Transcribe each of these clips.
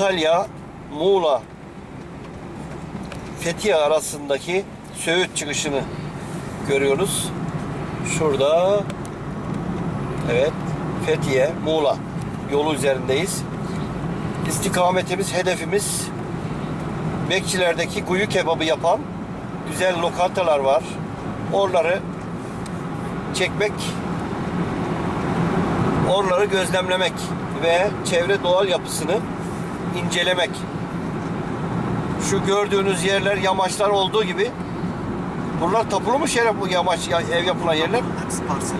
Antalya, Muğla, Fethiye arasındaki Söğüt çıkışını görüyoruz. Şurada evet Fethiye, Muğla yolu üzerindeyiz. İstikametimiz, hedefimiz Bekçilerdeki kuyu kebabı yapan güzel lokantalar var. Oraları çekmek, oraları gözlemlemek ve çevre doğal yapısını incelemek. Şu gördüğünüz yerler yamaçlar olduğu gibi bunlar tapulu mu şeref bu yamaç ya- ev yapılan yerler? Hepsi parsel.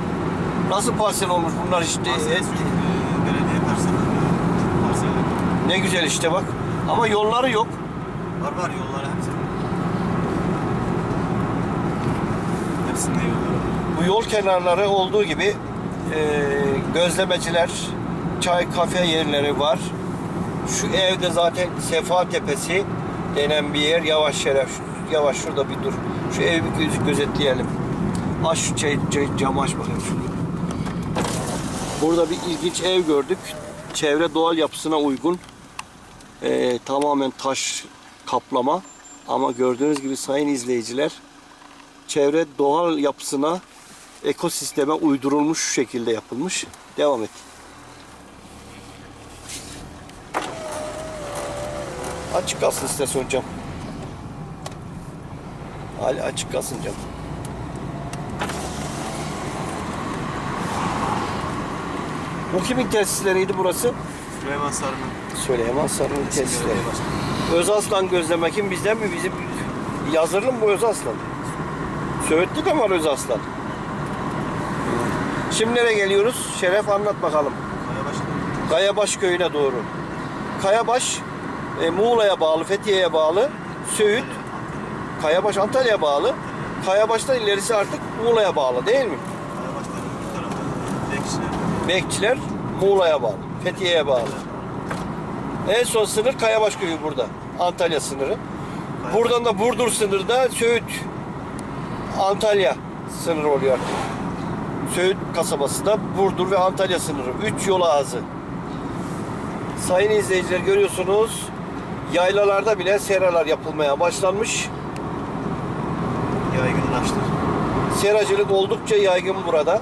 Nasıl parsel olmuş bunlar işte Parsel e, e, belediye parsel. Parsel. ne güzel işte bak. Ama yolları yok. Var var yolları hepsi. Hepsinde yolları var. Bu yol kenarları olduğu gibi e, gözlemeciler, çay kafe yerleri var. Şu evde zaten Sefa Tepesi denen bir yer. Yavaş şeref, yavaş şurada bir dur. Şu evi bir göz, gözetleyelim. Aç şu çay, çay, camı aç bakayım şunu. Burada bir ilginç ev gördük. Çevre doğal yapısına uygun. E, tamamen taş kaplama. Ama gördüğünüz gibi sayın izleyiciler çevre doğal yapısına, ekosisteme uydurulmuş şekilde yapılmış. Devam et. Açık kalsın istasyon cam. Hala açık kalsın cam. Bu kimin tesisleriydi burası? Süleyman Sarı'nın Süleyman Sarı'nın tesisleri. Özaslan gözleme kim bizden mi? Bizim yazırlı mı bu Özaslan? Söğütlü de var Özaslan? Şimdi nereye geliyoruz? Şeref anlat bakalım. Kayabaş köyüne doğru. Kayabaş e, Muğla'ya bağlı, Fethiye'ye bağlı. Söğüt, Kayabaş Antalya'ya bağlı. Kayabaş'tan ilerisi artık Muğla'ya bağlı değil mi? Kayabaş'tan bu tarafa. Bekçiler. Bekçiler Muğla'ya bağlı, Fethiye'ye bağlı. En son sınır Kayabaş köyü burada. Antalya sınırı. Buradan da Burdur sınırı da Söğüt Antalya sınırı oluyor artık. Söğüt kasabası da Burdur ve Antalya sınırı. Üç yol ağzı. Sayın izleyiciler görüyorsunuz yaylalarda bile seralar yapılmaya başlanmış. Yaygınlaştı. Seracılık oldukça yaygın burada.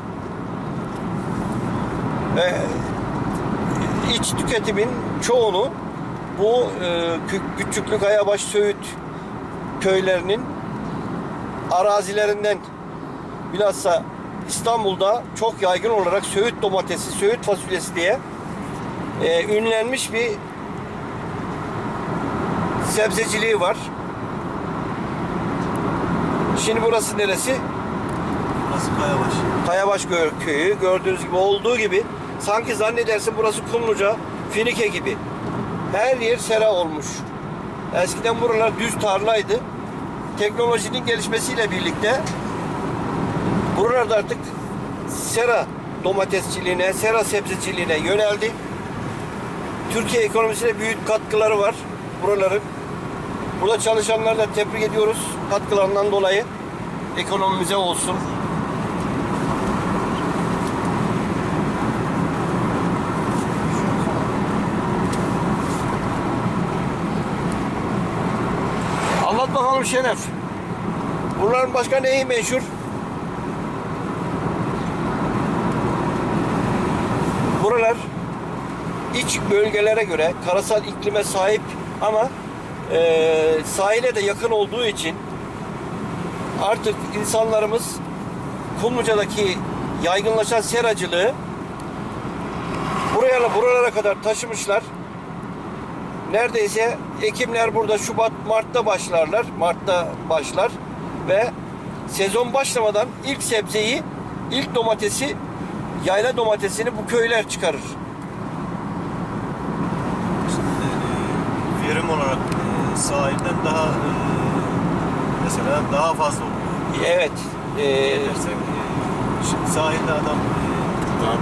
Ve iç tüketimin çoğunu bu e, Kü- Küçüklü Kayabaş Söğüt köylerinin arazilerinden bilhassa İstanbul'da çok yaygın olarak Söğüt domatesi, Söğüt fasulyesi diye e, ünlenmiş bir sebzeciliği var. Şimdi burası neresi? Burası Kayabaş. Kayabaş köyü gördüğünüz gibi olduğu gibi sanki zannedersin burası Kumluca, Finike gibi. Her yer sera olmuş. Eskiden buralar düz tarlaydı. Teknolojinin gelişmesiyle birlikte buralarda artık sera domatesçiliğine, sera sebzeciliğine yöneldi. Türkiye ekonomisine büyük katkıları var buraların. Burada çalışanları da tebrik ediyoruz katkılarından dolayı. Ekonomimize olsun. Anlat bakalım Şeref. Buraların başka neyi meşhur? Buralar iç bölgelere göre karasal iklime sahip ama eee sahile de yakın olduğu için artık insanlarımız Kumluca'daki yaygınlaşan seracılığı buraya buralara kadar taşımışlar. Neredeyse ekimler burada Şubat, Mart'ta başlarlar. Mart'ta başlar ve sezon başlamadan ilk sebzeyi, ilk domatesi, yayla domatesini bu köyler çıkarır. E, verim olarak e, sahilden daha e, mesela daha fazla olur. Evet. e, Dersek, e, şimdi sahilde adam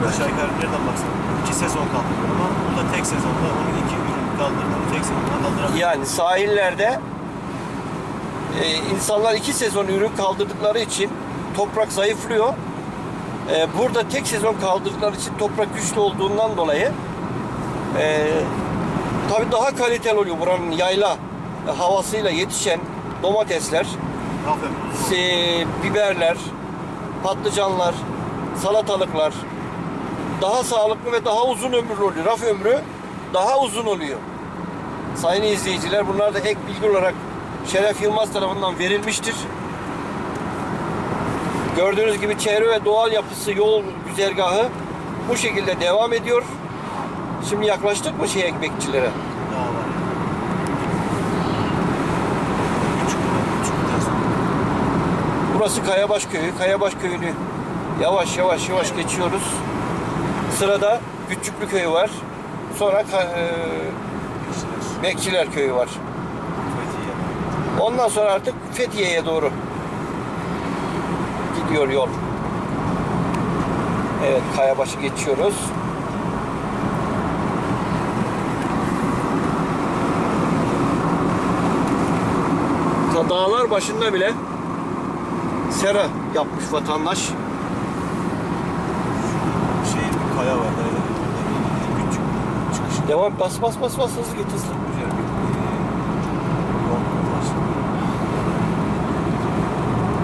e, aşağı yukarı nereden baksan iki sezon kaldırıyor ama burada tek sezonda onun iki ürün kaldırdığını tek sezonda kaldıramıyor. yani sahillerde e, insanlar iki sezon ürün kaldırdıkları için toprak zayıflıyor. Ee, burada tek sezon kaldırdıkları için toprak güçlü olduğundan dolayı ee, tabii daha kaliteli oluyor buranın yayla e, havasıyla yetişen domatesler, e, biberler, patlıcanlar, salatalıklar daha sağlıklı ve daha uzun ömürlü oluyor. Raf ömrü daha uzun oluyor. Sayın izleyiciler bunlar da ek bilgi olarak Şeref Yılmaz tarafından verilmiştir. Gördüğünüz gibi çevre ve doğal yapısı yol güzergahı bu şekilde devam ediyor. Şimdi yaklaştık mı şey ekmekçilere? Daha var. Küçük küçük bir ters. Burası Kayabaş Köyü. Kayabaş Köyü'nü yavaş yavaş yavaş geçiyoruz. Sırada Küçüklü Köyü var. Sonra e. Bekçiler Köyü var. Ondan sonra artık Fethiye'ye doğru gidiyor yol. Evet Kayabaş'ı geçiyoruz. Dağlar başında bile sera yapmış vatandaş. Şey bir kaya var. Küçük çıkış. Devam bas bas bas bas hızlı git hızlı.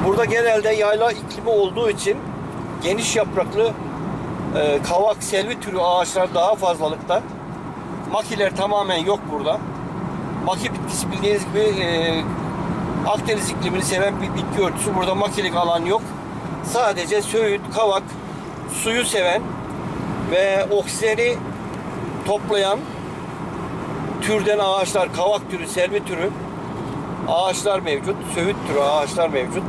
Burada genelde yayla iklimi olduğu için geniş yapraklı e, kavak, selvi türü ağaçlar daha fazlalıkta. Makiler tamamen yok burada. Maki bitkisi bildiğiniz gibi e, Akdeniz iklimini seven bir bitki örtüsü. Burada makilik alan yok. Sadece söğüt, kavak, suyu seven ve oksijeni toplayan türden ağaçlar, kavak türü, selvi türü ağaçlar mevcut. Söğüt türü ağaçlar mevcut.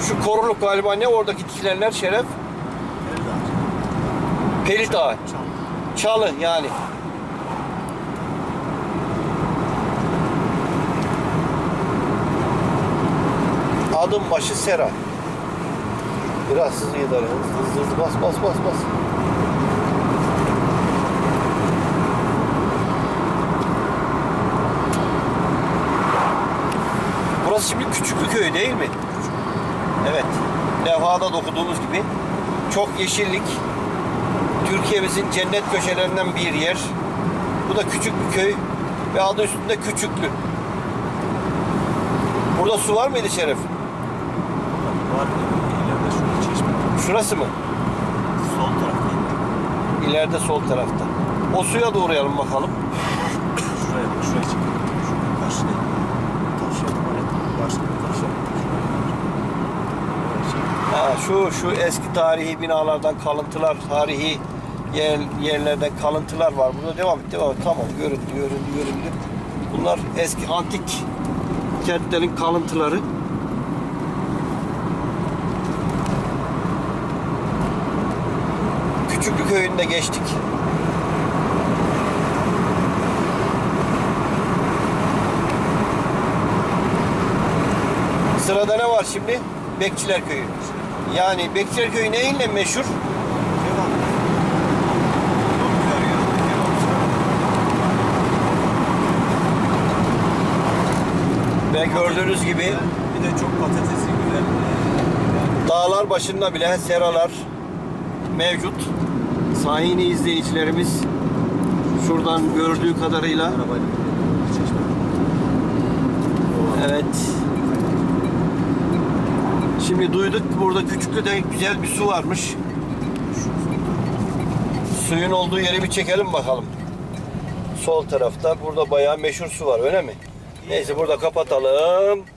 Şu koruluk galiba ne oradaki dikilenler şeref? Pelit ağacı. Çam. Çalı yani. Adım başı sera. Biraz hızlı gider. Hızlı hızlı hızlı bas bas bas bas. Burası şimdi Küçüklü Köy değil mi? Evet. Levhada da okuduğumuz gibi çok yeşillik, Türkiye'mizin cennet köşelerinden bir yer. Bu da küçük bir köy ve adı üstünde Küçüklü. Burada su var mıydı Şeref? Var. İleride şurada çeşme. Şurası mı? Sol tarafta. İleride sol tarafta. O suya da uğrayalım bakalım. Şuraya bak. Şuraya çık. Şuraya karşı değil. Taş yapma. Başka bir yapma. Ha, şu şu eski tarihi binalardan kalıntılar, tarihi yer, yerlerden kalıntılar var. Burada devam et, devam et. Tamam, göründü, göründü, göründü. Bunlar eski antik kentlerin kalıntıları. Küçüklü köyünde geçtik. Sırada ne var şimdi? Bekçiler Köyü. Yani Bekçiler Köyü neyle meşhur? Ve gördüğünüz gibi Bir de çok patatesi güzel. Dağlar başında bile seralar mevcut. Sayın izleyicilerimiz şuradan gördüğü kadarıyla evet. Şimdi duyduk burada Küçüklü'de güzel bir su varmış. Suyun olduğu yeri bir çekelim bakalım. Sol tarafta burada bayağı meşhur su var öyle mi? Neyse burada kapatalım.